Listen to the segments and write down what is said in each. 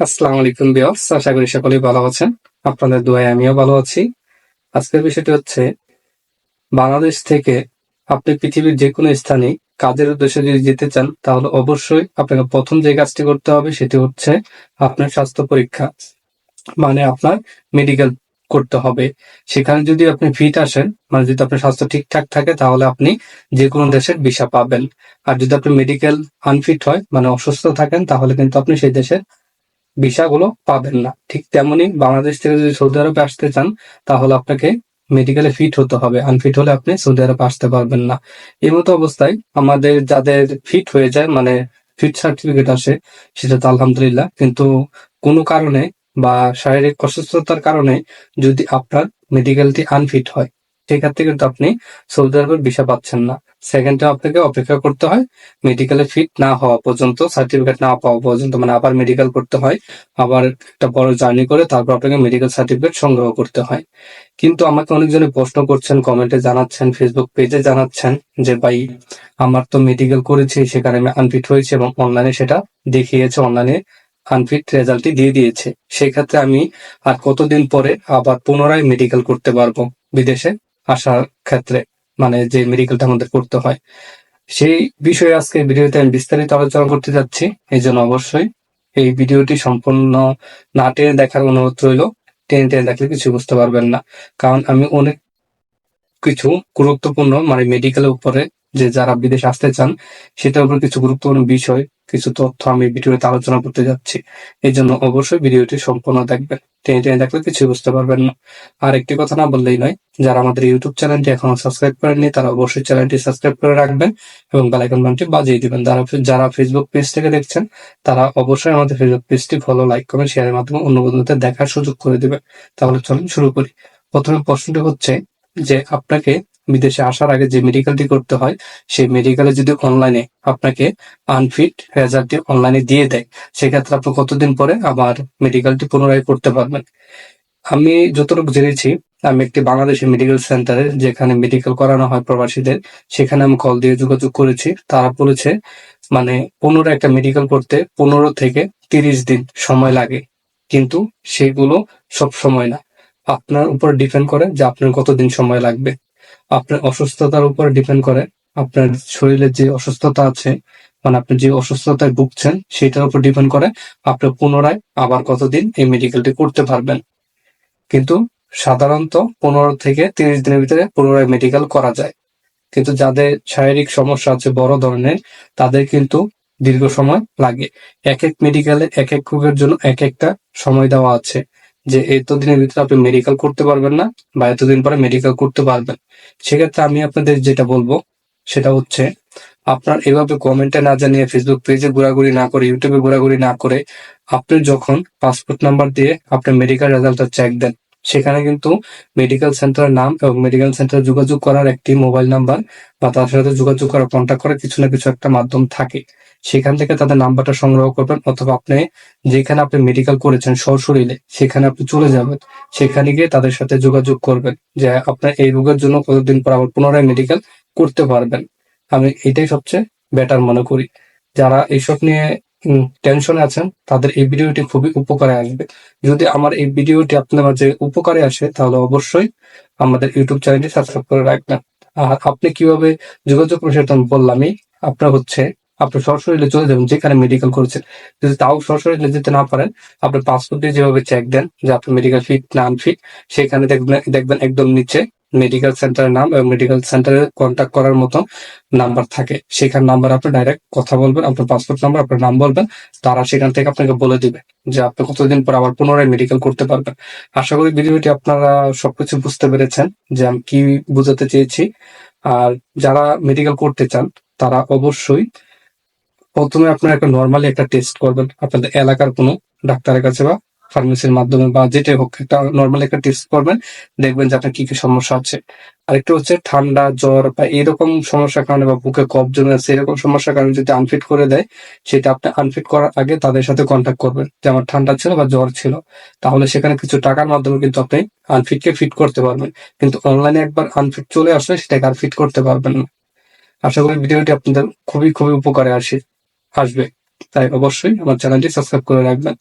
আসসালামু আলাইকুম বিয়স আশা করি সকলেই ভালো আছেন। আপনাদের দোয়ায় আমিও ভালো আছি। আজকের বিষয়টি হচ্ছে, বাংলাদেশ থেকে আপনি পৃথিবীর যে কোনো স্থানে কাজের উদ্দেশ্যে যদি যেতে চান, তাহলে অবশ্যই আপনাকে প্রথম যে কাজটি করতে হবে সেটি হচ্ছে আপনার স্বাস্থ্য পরীক্ষা মানে আপনার মেডিকেল করতে হবে। সেখানে যদি আপনি ফিট আসেন মানে যদি আপনার স্বাস্থ্য ঠিকঠাক থাকে, তাহলে আপনি যে কোনো দেশের ভিসা পাবেন। আর যদি আপনি মেডিকেল আনফিট হয় মানে অসুস্থ থাকেন, তাহলে কিন্তু আপনি সেই দেশের ভিসাগুলো পাবেন না। ঠিক তেমনি বাংলাদেশ থেকে যদি সৌদি আরবে আসতে চান, তাহলে আপনাকে মেডিকেলে ফিট হতে হবে। আনফিট হলে আপনি সৌদি আরবে আসতে পারবেন না। এই মতো অবস্থায় আমাদের যাদের ফিট হয়ে যায় মানে ফিট সার্টিফিকেট আসে, সেটা তো আলহামদুলিল্লাহ। কিন্তু কোনো কারণে বা শারীরিক অসুস্থতার কারণে যদি আপনার মেডিকেলটি আনফিট হয়, সেক্ষেত্রে কিন্তু আপনি সৌদি আরবের ভিসা পাচ্ছেন না। সেকেন্ডে আপনাকে অপেক্ষা করতে হয়। মেডিকেলে ফিট না হওয়া পর্যন্ত সার্টিফিকেট না পাওয়া পর্যন্ত মানে আবার মেডিকেল করতে হয়, আবার একটা বড় জার্নি করে তারপর আপনাকে মেডিকেল সার্টিফিকেট সংগ্রহ করতে হয়। কিন্তু আমাকে অনেকজনে প্রশ্ন করছেন কমেন্টে জানাচ্ছেন ফেসবুক পেজে জানাচ্ছেন যে, ভাই, আমার তো মেডিকেল করেছি, সেখানে আমি আনফিট হয়েছে এবং অনলাইনে সেটা দেখিয়েছে অনলাইনে আনফিট রেজাল্টটি দিয়ে দিয়েছে। সেক্ষেত্রে আমি আর কতদিন পরে আবার পুনরায় মেডিকেল করতে পারব বিদেশে আসার ক্ষেত্রে? মানে যে মেডিকেলটা আমাদের করতে হয়। সেই বিষয়ে আজকে ভিডিওতে আমি বিস্তারিত আলোচনা করতে যাচ্ছি, এই জন্য অবশ্যই এই ভিডিওটি সম্পূর্ণ না টেনে দেখার অনুরোধ রইল। টেনে টেনে দেখলে কিছু বুঝতে পারবেন না। কারণ আমি অনেক কিছু গুরুত্বপূর্ণ মানে মেডিকেলের উপরে যে যারা বিদেশ আসতে চান, সেটার উপর কিছু গুরুত্বপূর্ণ বিষয় কিছু তথ্য আমি ভিডিওতে আলোচনা করতে যাচ্ছি। এই জন্য অবশ্যই ভিডিওটি সম্পূর্ণ দেখবেন। টেনে টেনে দেখলে কিছু বুঝতে পারবেন না। আর একটি কথা না বললেই নয়, যারা আমাদের ইউটিউব চ্যানেলটি এখনও সাবস্ক্রাইব করেননি, তারা অবশ্যই চ্যানেলটি সাবস্ক্রাইব করে রাখবেন এবং বেলাইকন বানটি বাজিয়ে দিবেন। যারা যারা ফেসবুক পেজ থেকে দেখছেন, তারা অবশ্যই আমাদের ফেসবুক পেজটি ফলো লাইক কমেন্ট শেয়ারের মাধ্যমে অন্য বন্ধুদের দেখার সুযোগ করে দিবেন। তাহলে চলুন শুরু করি। প্রথমে প্রশ্নটি হচ্ছে যে, আপনাকে বিদেশে আসার আগে যে মেডিকেলটি করতে হয়, সেই মেডিকেলে যদি অনলাইনে আপনাকে আনফিট রেজাল্টটি অনলাইনে দিয়ে দেয়, সেক্ষেত্রে আপনি কতদিন পরে আবার মেডিকেলটি পুনরায় করতে পারবেন? আমি যতটুকু জেনেছি, আমি একটি বাংলাদেশি মেডিকেল সেন্টারে যেখানে মেডিকেল করানো হয় প্রবাসীদের, সেখানে আমি কল দিয়ে যোগাযোগ করেছি। তারা বলেছে মানে পনেরো একটা মেডিকেল করতে পনেরো থেকে তিরিশ দিন সময় লাগে। কিন্তু সেগুলো সব সময় না। আপনার উপর ডিপেন্ড করে যে আপনার কতদিন সময় লাগবে। আপনার অসুস্থতার উপর ডিপেন্ড করে। আপনার শরীরে যে অসুস্থতা আছে মানে আপনি যে অসুস্থতায় ভুগছেন, সেটার উপর ডিপেন্ড করে আপনি পুনরায় আবার কতদিন এই মেডিকেলটি করতে পারবেন। কিন্তু সাধারণত পনেরো থেকে তিরিশ দিনের ভিতরে পুনরায় মেডিকেল করা যায়। কিন্তু যাদের শারীরিক সমস্যা আছে বড় ধরনের, তাদের কিন্তু দীর্ঘ সময় লাগে। এক এক মেডিকেলে এক এক রোগের জন্য এক একটা সময় দেওয়া আছে। যে এতদিনের ভিতরে আপনি মেডিকেল করতে পারবেন না বা এতদিন পরে মেডিকেল করতে পারবেন। সেক্ষেত্রে আমি আপনাদের যেটা বলব, সেটা হচ্ছে আপনার এভাবে কমেন্টে না জানিয়ে ফেসবুক পেজে ঘোরাঘুরি না করে ইউটিউবে ঘোরাঘুরি না করে, আপনি যখন পাসপোর্ট নাম্বার দিয়ে আপনার মেডিকেল রেজাল্টটা চেক দেন সেখানে কিন্তু মেডিকেল সেন্টারের নাম এবং মেডিকেল সেন্টারে যোগাযোগ করার একটি মোবাইল নাম্বার বা তার সাথে যোগাযোগ করার কন্ট্যাক্ট করার কিছু না কিছু একটা মাধ্যম থাকে। সেখান থেকে তাদের নাম্বারটা সংগ্রহ করবেন অথবা আপনি যেখানে আপনি মেডিকেল করেছেন সশরীরে, সেখানে আপনি চলে যাবেন। সেখানে গিয়ে তাদের সাথে যোগাযোগ করবেন যে আপনার এই রোগের জন্য কতদিন পর আবার পুনরায় মেডিকেল করতে পারবেন। আমি এটাই সবচেয়ে বেটার মনে করি। যারা এইসব নিয়ে টেনশনে আছেন, তাদের এই ভিডিওটি খুবই উপকারে আসবে। যদি আমার এই ভিডিওটি আপনার মাঝে উপকারে আসে, তাহলে অবশ্যই আমাদের ইউটিউব চ্যানেলটি সাবস্ক্রাইব করে রাখবেন। আর আপনি কীভাবে যোগাযোগ করবেন সেটা আমি বললামই, আপনার হচ্ছে, আপনি সরাসরি চলে যাবেন, যেখানে মেডিকেল করেছেন। যদি তাও সরাসরি যেতে না পারেন, আপনি পাসপোর্ট দিয়ে যেভাবে চেক দেন, যে আপনি মেডিকেল ফিট না আনফিট সেখানে দেখবেন দেখবেন একদম নিচে মেডিকেল সেন্টারের নাম এবং মেডিকেল সেন্টারে কন্ট্যাক্ট করার মতো নাম্বার থাকে। সেখান নাম্বার আপনি ডাইরেক্ট কথা বলবেন, আপনার পাসপোর্ট নাম্বার আপনার নাম বলবেন, তারা সেখান থেকে আপনাকে বলে দিবে যে আপনি কতদিন পর আবার পুনরায় মেডিকেল করতে পারবেন। আশা করি ভিডিওটি আপনারা সবকিছু বুঝতে পেরেছেন যে আমি কি বুঝাতে চেয়েছি। আর যারা মেডিকেল করতে চান, তারা অবশ্যই প্রথমে আপনার একটা নর্মালি একটা টেস্ট করবেন। আপনাদের এলাকার কোনো ডাক্তারের কাছে বা ফার্মেসির মাধ্যমে বা যেটাই হোক, একটা নর্মাল একটা টেস্ট করবেন, দেখবেন যে আপনার কি কি সমস্যা আছে। আরেকটা হচ্ছে ঠান্ডা, জ্বর বা এরকম সমস্যার কারণে বা বুকে কফ জমে আছে, এরকম সমস্যার কারণে যদি আনফিট করে দেয়, সেটা আপনি আনফিট করার আগে তাদের সাথে কন্ট্যাক্ট করবেন যে আমার ঠান্ডা ছিল বা জ্বর ছিল। তাহলে সেখানে কিছু টাকার মাধ্যমে কিন্তু আপনি আনফিটকে ফিট করতে পারবেন। কিন্তু অনলাইনে একবার আনফিট চলে আসলে সেটাকে আর ফিট করতে পারবেন না। আশা করি ভিডিওটি আপনাদের খুবই খুবই উপকারে আসে, আসবে। তাই অবশ্যই আমার চ্যানেলটি সাবস্ক্রাইব করে রাখবেন।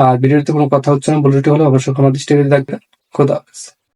আর ভিডিওতে কোনো কথা হচ্ছে না বলে হলে অবশ্যই ক্ষমা দৃষ্টিতে দেখবেন। খোদা হাফেজ।